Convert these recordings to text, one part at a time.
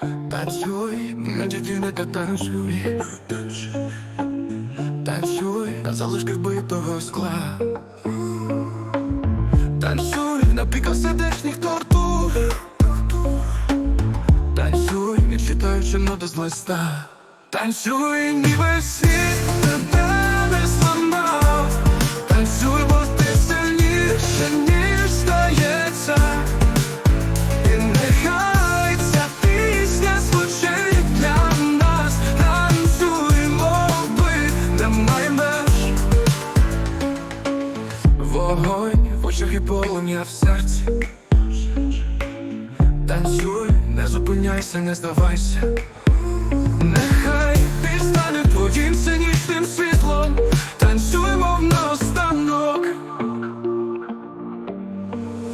Танцюй, на дівчина та танцюй. Танцюй на залишках битого скла. Танцюй на піках сердечних тортур Танцюй, не читаючи ноти з листа. Танцюй, ніби світ Вогонь в очах і полум'я в серці. Танцюй, не зупиняйся, не здавайся. Нехай ти стане твоїм цинічним світлом. Танцюй, мов наостанок.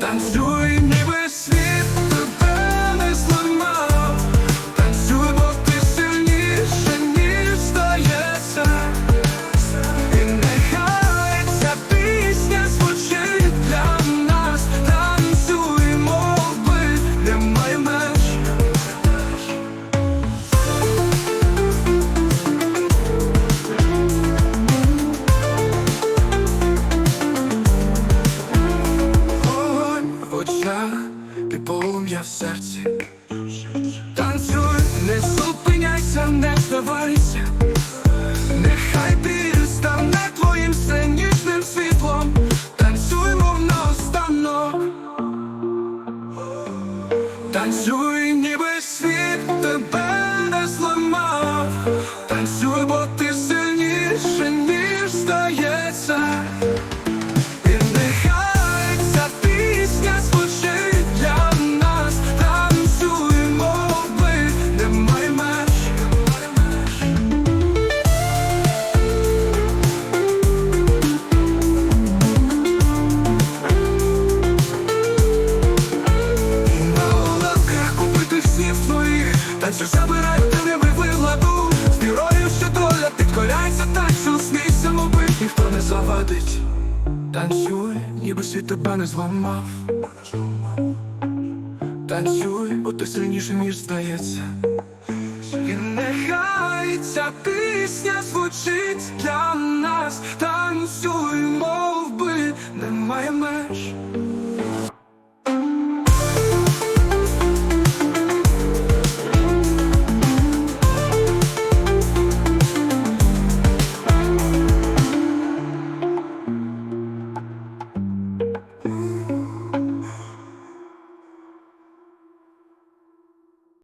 Танцюй, ніби світ серці. Танцюй, не зупиняйся, не здавайся Нехай біль стане твоїм синічним світлом. Танцюй, мов наостанок Танцюй, ніби світ тебе не зламав. Танцюй, бо ти сильніше, ніж здається твоїх Танцю забирають тебе владу Вірою, що доля підкоряється танцю Смійся, моби, ніхто не завадить. Танцюй, ніби світ тебе не зламав. Танцюй, бо ти сильніше, ніж здається. І нехай ця пісня звучить для нас. Танцюй, мов би немає меж